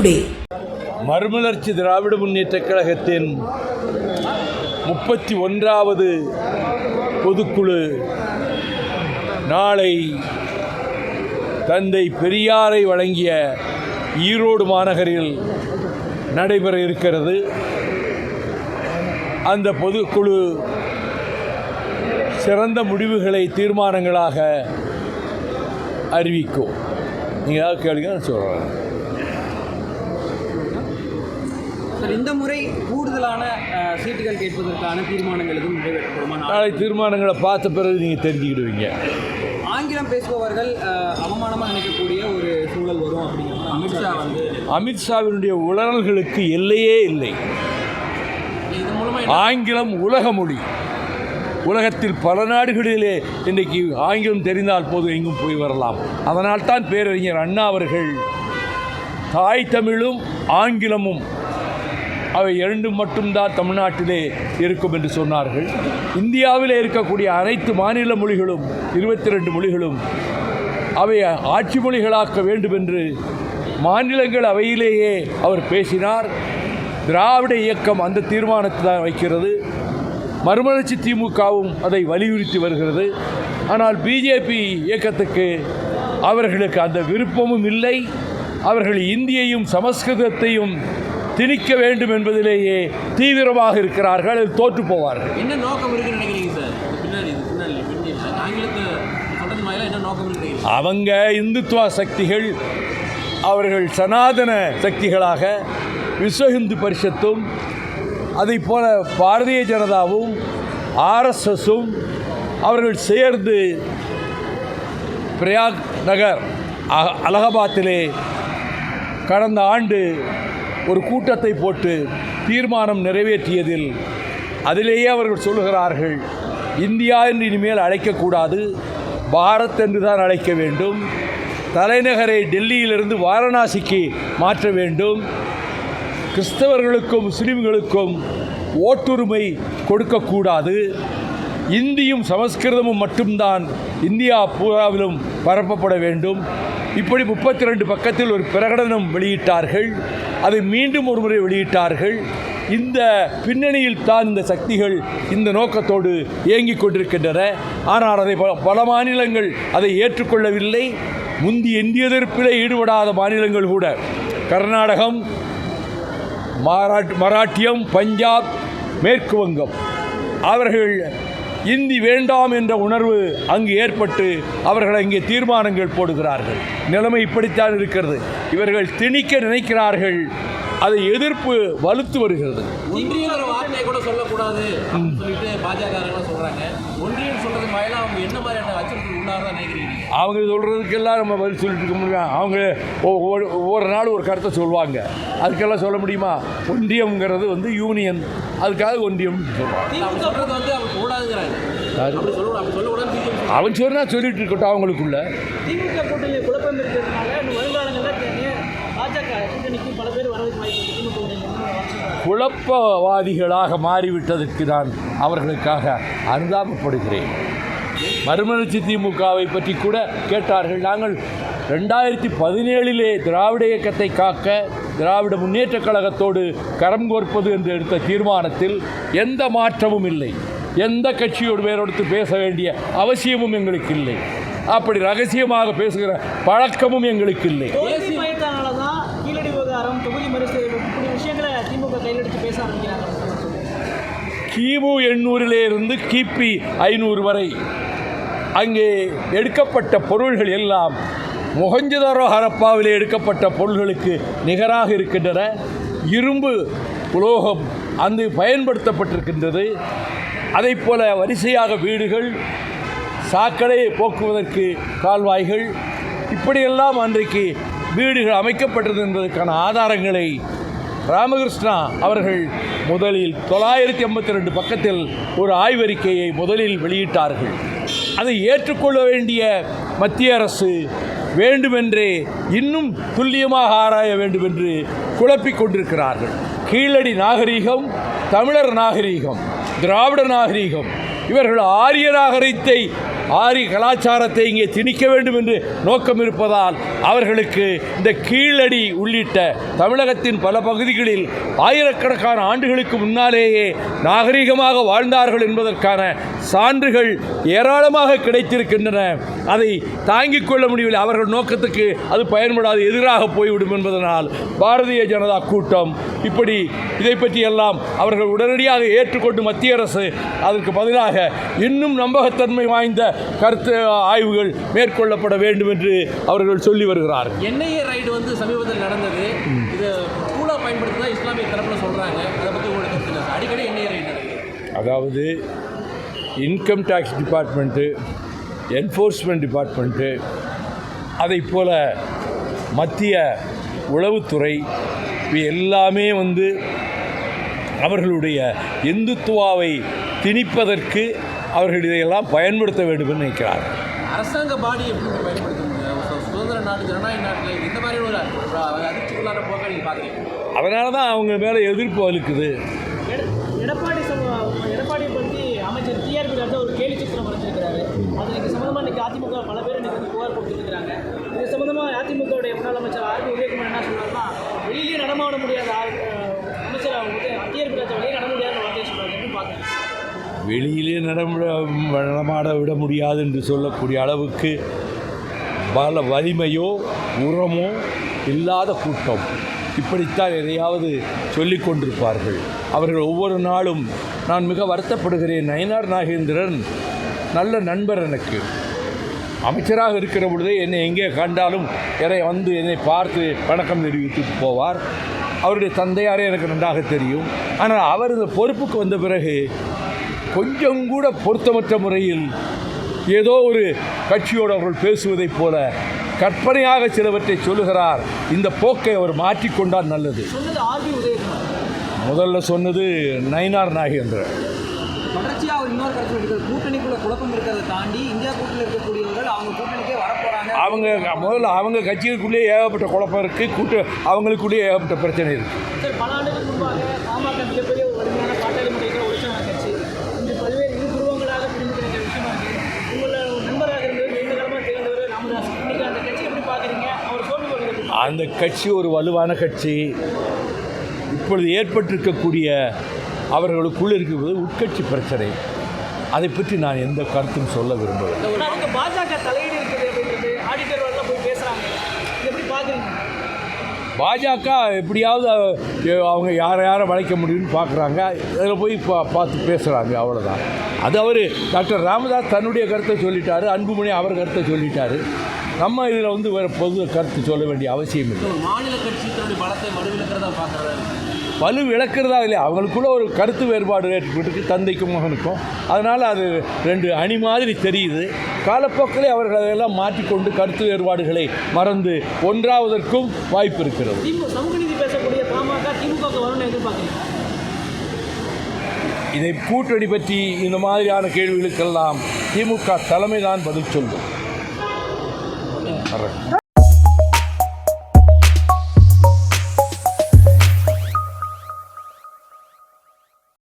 Today மறுமலர்ச்சி திராவிட முன்னேற்ற கழகத்தின் முப்பத்தி ஒன்றாவது பொதுக்குழு நாளை தந்தை பெரியாரை வழங்கிய ஈரோடு மாநகரில் நடைபெற இருக்கிறது. அந்த பொதுக்குழு சிறந்த முடிவுகளை தீர்மானங்களாக அறிவிக்கும். நீங்கள் ஏதாவது கேளுங்க நான் சொல்கிறேன் சார் இந்த முறை கூடுதலான சீட்டுகள் கேட்பதற்கான தீர்மானங்கள் எதுவும் நிறைவேற்றப்படுமா? நாளை தீர்மானங்களை பார்த்த பிறகு நீங்கள் தெரிஞ்சுக்கிடுவீங்க. ஆங்கிலம் பேசுபவர்கள் அஹ், அவமானமா நினைக்கக்கூடிய ஒரு சூழல் வரும் அப்படிங்கிறது அமித்ஷா வந்து அமித்ஷாவினுடைய உளறல்களுக்கு எல்லையே இல்லை. இது மூலமா ஆங்கிலம் உலக மொழி. உலகத்தில் பல நாடுகளிலே இன்றைக்கு ஆங்கிலம் தெரிந்தால் போதும் எங்கும் போய் வரலாம். அதனால் தான் பேரறிஞர் அண்ணா அவர்கள் தாய் தமிழும் ஆங்கிலமும் அவை இரண்டும் மட்டும்தான் தமிழ்நாட்டிலே இருக்கும் என்று சொன்னார்கள். இந்தியாவில் இருக்கக்கூடிய அனைத்து மாநில மொழிகளும் இருபத்தி ரெண்டு மொழிகளும் அவை ஆட்சி மொழிகளாக்க வேண்டும் என்று மாநிலங்கள் அவையிலேயே அவர் பேசினார். திராவிட இயக்கம் அந்த தீர்மானத்தை தான் வைக்கிறது. மறுமலர்ச்சி திமுகவும் அதை வலியுறுத்தி வருகிறது. ஆனால் பிஜேபி இயக்கத்துக்கு அவர்களுக்கு அந்த விருப்பமும் இல்லை. அவர்கள் இந்தியையும் சமஸ்கிருதத்தையும் திணிக்க வேண்டும் என்பதிலேயே தீவிரமாக இருக்கிறார்கள். தோற்று போவார்கள். என்ன நோக்கம் இருக்குன்னு நினைக்கிறீங்க சார்? பின்னாடி பின்னாடி அவங்க இந்துத்துவ சக்திகள் அவர்கள் சனாதன சக்திகளாக விஸ்வ இந்து பரிஷத்தும் அதைப் போல பாரதிய ஜனதாவும் ஆர்எஸ்எஸும் அவர்கள் சேர்ந்து பிரயாக் நகர் அலகாபாத்திலே கடந்த ஆண்டு ஒரு கூட்டத்தை போட்டு தீர்மானம் நிறைவேற்றியதில் அதிலேயே அவர்கள் சொல்லுகிறார்கள் இந்தியா என்று இனிமேல் அழைக்கக்கூடாது பாரத் என்று தான் அழைக்க வேண்டும் தலைநகரை டெல்லியிலிருந்து வாரணாசிக்கு மாற்ற வேண்டும் கிறிஸ்தவர்களுக்கும் முஸ்லீம்களுக்கும் ஓட்டுரிமை கொடுக்கக்கூடாது இந்தியும் சமஸ்கிருதமும் மட்டும்தான் இந்தியா பூராவிலும் பரப்பப்பட வேண்டும். இப்படி முப்பத்தி ரெண்டு பக்கத்தில் ஒரு பிரகடனம் வெளியிட்டார்கள். அதை மீண்டும் ஒரு முறை வெளியிட்டார்கள். இந்த பின்னணியில் தான் இந்த சக்திகள் இந்த நோக்கத்தோடு இயங்கிக் கொண்டிருக்கின்றன. ஆனால் அதை பல- பல மாநிலங்கள் அதை ஏற்றுக்கொள்ளவில்லை. முந்தி இந்திய எதிர்ப்பிலே ஈடுபடாத மாநிலங்கள் கூட. கர்நாடகம் மராட்டியம் பஞ்சாப் மேற்கு வங்கம். அவர்கள் இந்தி வேண்டாம் என்ற உணர்வு அங்கு ஏற்பட்டு அவர்கள் அங்கே தீர்மானங்கள் போடுகிறார்கள். நிலைமை இப்படித்தான் இருக்கிறது. இவர்கள் திணிக்க நினைக்கிறார்கள். அதை எதிர்ப்பு வலுத்து வருகிறது. ஒன்றியங்கிற வார்த்தையை கூட சொல்லக்கூடாது. சொல்லிட்டு பாஜக சொல்றாங்க. ஒன்றியம் சொல்றது மாதிரி அவங்க என்ன மாதிரியான அச்சுறுத்தல் நினைக்கிறீங்க? அவங்க சொல்கிறதுக்கெல்லாம் நம்ம பதில் சொல்லிட்டு இருக்க முடியும்? அவங்க ஒவ்வொரு நாள் ஒரு கருத்தை சொல்லுவாங்க அதுக்கெல்லாம் சொல்ல முடியுமா? ஒன்றியம்ங்கிறது வந்து யூனியன் அதுக்காக ஒன்றியம் சொல்லுவாங்க அவன் சொன்னா சொல்லிட்டு இருக்கட்டும் அவங்களுக்குள்ள. குழப்பவாதிகளாக மாறிவிட்டதற்கு நான் அவர்களுக்காக அனுதாபப்படுகிறேன். மறுமலர்ச்சி திமுகவை பற்றி கூட கேட்டார்கள். நாங்கள் ரெண்டாயிரத்தி பதினேழிலே திராவிட இயக்கத்தை காக்க திராவிட முன்னேற்றக் கழகத்தோடு கரம் கோர்ப்பது என்று எடுத்த தீர்மானத்தில் எந்த மாற்றமும் இல்லை. எந்த கட்சியோடு வேறொடுத்து பேச வேண்டிய அவசியமும் எங்களுக்கு இல்லை. அப்படி ரகசியமாக பேசுகிற பழக்கமும் எங்களுக்கு இல்லை தோல்வி பயத்தானால தான் கீழடி விவகாரம் தொகுதி மறுசீரமைப்பு இப்படி விஷயங்களை திமுக கையில் எடுத்து பேச ஆரம்பிக்கிறாங்க. கிமு எண்ணூறிலிருந்து கிபி ஐநூறு வரை. அங்கே எடுக்கப்பட்ட பொருள்கள் எல்லாம் மொகஞ்சதாரோ ஹரப்பாவிலே எடுக்கப்பட்ட பொருள்களுக்கு நிகராக இருக்கின்றன. இரும்பு உலோகம் அங்கு பயன்படுத்தப்பட்டிருக்கின்றது. அதைப் போல வரிசையாக வீடுகள் சாக்கடை போக்குவதற்கு கால்வாய்கள். இப்படியெல்லாம் அன்றைக்கு வீடுகள் அமைக்கப்பட்டது என்பதற்கான ஆதாரங்களை ராமகிருஷ்ணா அவர்கள் முதலில் தொள்ளாயிரத்தி எண்பத்தி ரெண்டு பக்கத்தில் ஒரு ஆய்வறிக்கையை முதலில் வெளியிட்டார்கள். அதை ஏற்றுக்கொள்ள வேண்டிய மத்திய அரசு வேண்டுமென்றே இன்னும் துல்லியமாக ஆராய வேண்டும் என்று குழப்பிக் கொண்டிருக்கிறார்கள். கீழடி நாகரீகம் தமிழர் நாகரீகம் திராவிட நாகரீகம் இவர்கள் ஆரிய நாகரீகத்தை ஆரி கலாச்சாரத்தை இங்கே திணிக்க வேண்டும் என்று நோக்கம் இருப்பதால் அவர்களுக்கு இந்த கீழடி உள்ளிட்ட தமிழகத்தின் பல பகுதிகளில் ஆயிரக்கணக்கான ஆண்டுகளுக்கு முன்னாலேயே நாகரிகமாக வாழ்ந்தார்கள் என்பதற்கான சான்றுகள் ஏராளமாக கிடைத்திருக்கின்றன. அதை தாங்கிக் கொள்ள முடியவில்லை. அவர்கள் நோக்கத்துக்கு அது பயன்படாது எதிராக போய்விடும் என்பதனால் பாரதிய ஜனதா கூட்டம் இப்படி இதை பற்றி எல்லாம் அவர்கள் உடனடியாக ஏற்றுக்கொண்டு மத்திய அரசு அதற்கு பதிலாக இன்னும் நம்பகத்தன்மை வாய்ந்த கருத்து ஆய்வுகள் மேற்கொள்ளப்பட வேண்டும் என்று அவர்கள் சொல்லி வருகிறார்கள். என்ஐஏ ரைடு வந்து சமீபத்தில் நடந்தது. இது கூலா பயன்படுத்தி இஸ்லாமிய தரப்பில் சொல்கிறாங்க அதை பற்றி உங்களுக்கு கருத்து என்ன? அடிக்கடி என்ஐஏ ரைடு அதாவது income tax department enforcement department அதைப் போல மத்திய உளவுத்துறை இவை எல்லாமே வந்து அவர்களுடைய இந்துத்துவாவை திணிப்பதற்கு அவர்கள் இதையெல்லாம் பயன்படுத்த வேண்டும் என்று நினைக்கிறார்கள் அரசாங்க பாடி சுதந்திர நாடு ஜனநாயக நாட்டில் இந்த மாதிரி ஒரு ஒரு அதிர்ச்சிக்குள்ளான போக்கை நீங்கள் பார்க்குறீங்க. அதனால தான் அவங்க மேலே எதிர்ப்பு வலுக்குது எட- எடப்பாடி சம- எடப்பாடியை பற்றி அமைச்சர் டிஆர்பி ராஜா ஒரு கேலி சித்திரம் வரைஞ்சிருக்கிறாரு அது இன்னைக்கு சம்மந்தமாக இன்னைக்கு அதிமுக பல பேர் இன்னைக்கு வந்து புகார் கொடுத்துருக்காங்க இது சம்மந்தமாக முதலமைச்சர் ஆர். அமைச்சர் உதயகுமார் என்ன சொன்னார்னா வெளியிலேயே நடமாட முடியாத ஆள், அஹ், அமைச்சர் மத்திய பிரச்சனை வெளியே நட முடியாத வார்த்தையை சொல்கிறாங்க எப்படி வெளியிலே நடமுட நடமாட விட முடியாது என்று சொல்லக்கூடிய அளவுக்கு பல வலிமையோ உரமோ இல்லாத கூட்டம். இப்படித்தான் எதையாவது சொல்லிக் கொண்டிருப்பார்கள். அவர்கள் ஒவ்வொரு நாளும் நான் மிக வருத்தப்படுகிறேன் நயனார் நாகேந்திரன் நல்ல நண்பர் எனக்கு. அமைச்சராக இருக்கிற பொழுதே என்னை எங்கே கண்டாலும் என்னை வந்து என்னை பார்த்து வணக்கம் தெரிவித்துட்டு போவார். அவருடைய தந்தையாரே எனக்கு நன்றாக தெரியும். ஆனால் அவர் இந்த பொறுப்புக்கு வந்த பிறகு கொஞ்சம் கூட பொருத்தமற்ற முறையில் ஏதோ ஒரு கட்சியோடு அவர்கள் பேசுவதைப் போல கற்பனையாக சிலவற்றை சொல்லுகிறார். இந்த போக்கை அவர் மாற்றிக்கொண்டால் நல்லது. முதல்ல சொன்னது நயினார் நாகேந்திரன் தொடர்ச்சியாக அவர் இன்னொரு கருத்து இருக்கிறது கூட்டணிக்குள்ள குழப்பம் இருக்கிறத தாண்டி இந்தியா கூட்டணியில் இருக்கக்கூடியவர்கள் அவங்க கூட்டணிக்கே வரப்போறாங்க. அவங்க முதல்ல அவங்க கட்சிகளுக்குள்ளேயே ஏகப்பட்ட குழப்பம் இருக்குது கூட்டு அவங்களுக்குள்ளேயே ஏகப்பட்ட பிரச்சனை இருக்குது சார் பல ஆண்டுகளுக்கு முன்பாக பாமக மிகப்பெரிய ஒரு வலிமையான பாட்டாளி முறையில் ஒழிச்சவங்க கட்சி. இன்று பல்வேறு இரு துருவங்களாக பிரிந்து கிடக்கிற விஷயமா இருக்கு. உங்களோட ஒரு நண்பராக இருந்தவர் நீண்ட காலமாக திகழ்ந்தவர் ராமதாஸ். இன்னைக்கு அந்த கட்சி எப்படி பார்க்குறீங்க? அவர் சோர்வு வருகிறது அந்த கட்சி ஒரு வலுவான கட்சி. இப்பொழுது ஏற்பட்டிருக்கக்கூடிய அவர்களுக்குள் இருக்கிறது உட்கட்சி பிரச்சனை. அதை பற்றி நான் எந்த கருத்தும் சொல்ல விரும்பவில்லை. பாஜக தலையீடு பாஜக எப்படியாவது அவங்க யாரை யாரை வளைக்க முடியும்னு பார்க்குறாங்க. அதில் போய் பா பார்த்து பேசுகிறாங்க அவ்வளோதான் அது அவர் டாக்டர் ராமதாஸ் தன்னுடைய கருத்தை சொல்லிட்டாரு அன்புமணி அவர் கருத்தை சொல்லிட்டாரு. நம்ம இதில் வந்து வேறு பொது கருத்து சொல்ல வேண்டிய அவசியம் இல்லை. மாநில கட்சி தன்னுடைய பலத்தை வலுவிழக்கிறதா பார்க்குறாரு? வலு இழக்கிறதா இல்லையா? அவங்களுக்குள்ள ஒரு கருத்து வேறுபாடு ஏற்பட்டு தந்தைக்கும் மகனுக்கும். அதனால் அது ரெண்டு அணி மாதிரி தெரியுது. காலப்போக்கிலே அவர்கள் அதையெல்லாம் மாற்றிக்கொண்டு கருத்து வேறுபாடுகளை மறந்து ஒன்றாவதற்கும் வாய்ப்பு இருக்கிறது. இதை கூட்டணி பற்றி இந்த மாதிரியான கேள்விகளுக்கெல்லாம் திமுக தலைமை தான் பதில் சொல்லும்.